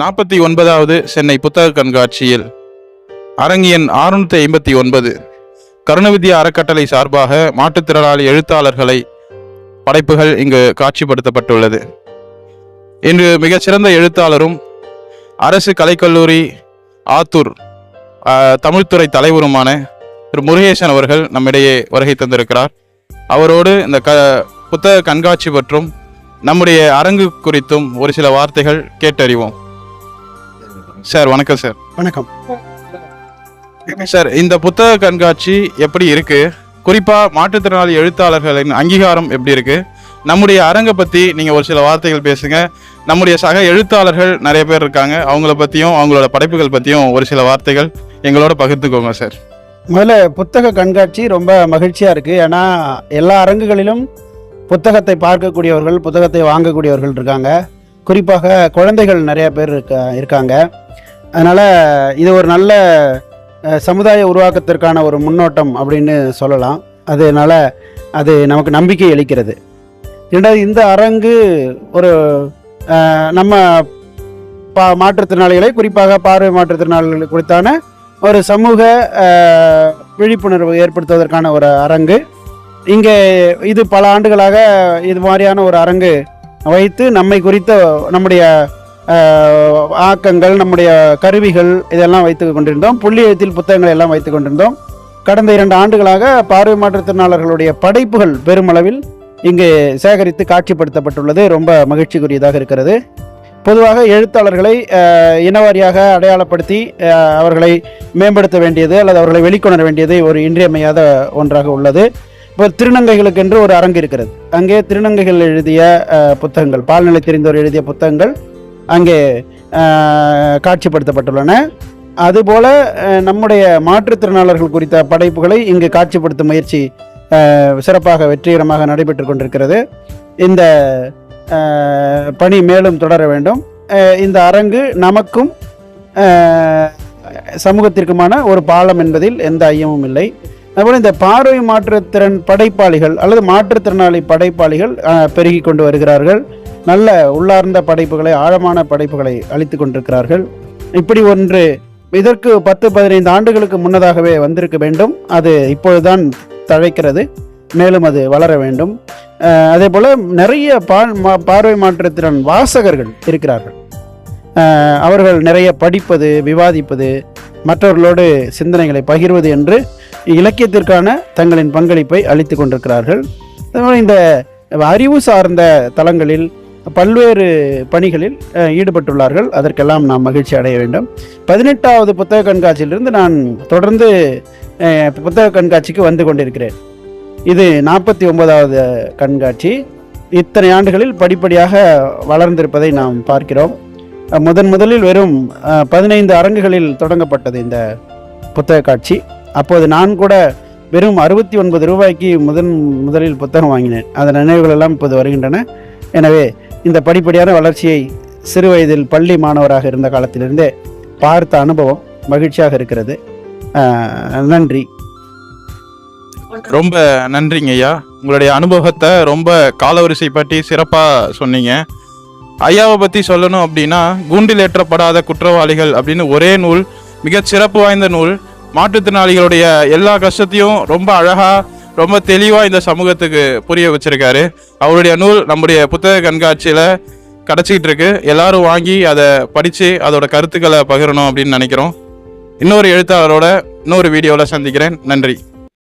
நாற்பத்தி ஒன்பதாவது சென்னை புத்தக கண்காட்சியில். அரங்கியன் ஆறுநூற்றி அறுநூத்தி ஐம்பத்தி ஒன்பது. கருணவித்யா அறக்கட்டளை சார்பாக மாற்றுத்திறனாளி எழுத்தாளர்களை படைப்புகள் இங்கு காட்சிப்படுத்தப்பட்டுள்ளது. இன்று மிகச்சிறந்த எழுத்தாளரும் அரசு கலைக்கல்லூரி ஆத்தூர் தமிழ்த்துறை தமிழ்துறை தலைவருமான திரு முருகேசன் அவர்கள் நம்மிடையே வருகை தந்திருக்கிறார். அவரோடு இந்த க புத்தக கண்காட்சி பற்றும் நம்முடைய அரங்கு குறித்தும் ஒரு சில வார்த்தைகள் கேட்டறிவோம். சார் வணக்கம் சார். வணக்கம். சார் இந்த புத்தக கண்காட்சி எப்படி இருக்கு? குறிப்பா மாற்றுத்திறனாளி எழுத்தாளர்களின் அங்கீகாரம் எப்படி இருக்கு? நம்முடைய அரங்கை பத்தி நீங்க ஒரு சில வார்த்தைகள் பேசுங்க. நம்முடைய சக எழுத்தாளர்கள் நிறைய பேர் இருக்காங்க. அவங்கள பத்தியும் அவங்களோட படைப்புகள் பத்தியும் ஒரு சில வார்த்தைகள் எங்களோட பகிர்ந்துக்கோங்க சார். முதல்ல புத்தக கண்காட்சி ரொம்ப மகிழ்ச்சியாக இருக்குது ஏன்னா எல்லா அரங்குகளிலும் புத்தகத்தை பார்க்கக்கூடியவர்கள் புத்தகத்தை வாங்கக்கூடியவர்கள் இருக்காங்க. குறிப்பாக குழந்தைகள் நிறைய பேர் இருக்க இருக்காங்க. அதனால் இது ஒரு நல்ல சமுதாய உருவாக்கத்திற்கான ஒரு முன்னோட்டம் அப்படின்னு சொல்லலாம். அதனால் அது நமக்கு நம்பிக்கை அளிக்கிறது. இரண்டாவது இந்த அரங்கு ஒரு நம்ம பா மாற்றுத்திறனாளிகளை குறிப்பாக பார்வை மாற்றுத்திறனாளிகள் குறித்தான ஒரு சமூக விழிப்புணர்வு ஏற்படுத்துவதற்கான ஒரு அரங்கு. இங்கே இது பல ஆண்டுகளாக இது மாதிரியான ஒரு அரங்கு வைத்து நம்மை குறித்த நம்முடைய ஆக்கங்கள் நம்முடைய கருவிகள் இதெல்லாம் வைத்து கொண்டிருந்தோம். புள்ளி எழுத்தில் புத்தகங்களை எல்லாம் வைத்து கொண்டிருந்தோம். கடந்த இரண்டு ஆண்டுகளாக பார்வை மாற்றுத்திறனாளர்களுடைய படைப்புகள் பெருமளவில் இங்கு சேகரித்து காட்சிப்படுத்தப்பட்டுள்ளது. ரொம்ப மகிழ்ச்சிக்குரியதாக இருக்கிறது. பொதுவாக எழுத்தாளர்களை இனவாரியாக அடையாளப்படுத்தி அவர்களை மேம்படுத்த வேண்டியது அல்லது அவர்களை வெளிக்கொணர வேண்டியது ஒரு இன்றியமையாத ஒன்றாக உள்ளது. இப்போ திருநங்கைகளுக்கென்று ஒரு அரங்கு இருக்கிறது. அங்கே திருநங்கைகள் எழுதிய புத்தகங்கள் பால்நிலை தெரிந்தோர் எழுதிய புத்தகங்கள் அங்கே காட்சிப்படுத்தப்பட்டுள்ளன. அதுபோல நம்முடைய மாற்றுத்திறனாளர்கள் குறித்த படைப்புகளை இங்கு காட்சிப்படுத்தும் முயற்சி சிறப்பாக வெற்றிகரமாக நடைபெற்று கொண்டிருக்கிறது. இந்த பணி மேலும் தொடர வேண்டும். இந்த அரங்கு நமக்கும் சமூகத்திற்குமான ஒரு பாலம் என்பதில் எந்த ஐயமும் இல்லை. அதுபோல் இந்த பார்வை மாற்றுத்திறன் படைப்பாளிகள் அல்லது மாற்றுத்திறனாளி படைப்பாளிகள் பெருகி கொண்டு வருகிறார்கள். நல்ல உள்ளார்ந்த படைப்புகளை ஆழமான படைப்புகளை அளித்து கொண்டிருக்கிறார்கள். இப்படி ஒன்று இதற்கு பத்து பதினைந்து ஆண்டுகளுக்கு முன்னதாகவே வந்திருக்க வேண்டும். அது இப்பொழுதுதான் தழைக்கிறது. மேலும் அது வளர வேண்டும். அதே போல் நிறைய பா மா- பார்வை மாற்றத்திறன் வாசகர்கள் இருக்கிறார்கள். அவர்கள் நிறைய படிப்பது விவாதிப்பது மற்றவர்களோடு சிந்தனைகளை பகிர்வது என்று இலக்கியத்திற்கான தங்களின் பங்களிப்பை அளித்து கொண்டிருக்கிறார்கள். இந்த அறிவு சார்ந்த தளங்களில் பல்வேறு பணிகளில் ஈடுபட்டுள்ளார்கள். அதற்கெல்லாம் நாம் மகிழ்ச்சி அடைய வேண்டும். பதினெட்டாவது புத்தக கண்காட்சியிலிருந்து நான் தொடர்ந்து புத்தக கண்காட்சிக்கு வந்து கொண்டிருக்கிறேன். இது நாற்பத்தி ஒன்பதாவது கண்காட்சி. இத்தனை ஆண்டுகளில் படிப்படியாக வளர்ந்திருப்பதை நாம் பார்க்கிறோம். முதன் முதலில் வெறும் பதினைந்து அரங்குகளில் தொடங்கப்பட்டது இந்த புத்தக காட்சி. அப்போது நான் கூட வெறும் அறுபத்தி ஒன்பது ரூபாய்க்கு முதன் முதலில் புத்தகம் வாங்கினேன். அதன் நினைவுகள் எல்லாம் இப்போது வருகின்றன. எனவே இந்த படிப்படியான வளர்ச்சியை சிறு வயதில் பள்ளி மாணவராக இருந்த காலத்திலிருந்தே பார்த்த அனுபவம் மகிழ்ச்சியாக இருக்கிறது. நன்றி. ரொம்ப நன்றிங்க ஐயா. உங்களுடைய அனுபவத்தை ரொம்ப காலவரிசை பற்றி சிறப்பாக சொன்னீங்க. ஐயாவை பற்றி சொல்லணும் அப்படின்னா கூண்டில் ஏற்றப்படாத குற்றவாளிகள் அப்படின்னு ஒரே நூல் மிகச் சிறப்பு வாய்ந்த நூல் மாற்றுத்திறனாளிகளுடைய எல்லா கஷ்டத்தையும் ரொம்ப அழகாக ரொம்ப தெளிவாக இந்த சமூகத்துக்கு புரிய வச்சிருக்காரு. அவருடைய நூல் நம்முடைய புத்தக கண்காட்சியில் கிடச்சிக்கிட்டு இருக்கு. எல்லாரும் வாங்கி அதை படித்து அதோட கருத்துக்களை பகிரணும் அப்படின்னு நினைக்கிறோம். இன்னொரு எழுத்தாளரோட இன்னொரு வீடியோவில் சந்திக்கிறேன். நன்றி.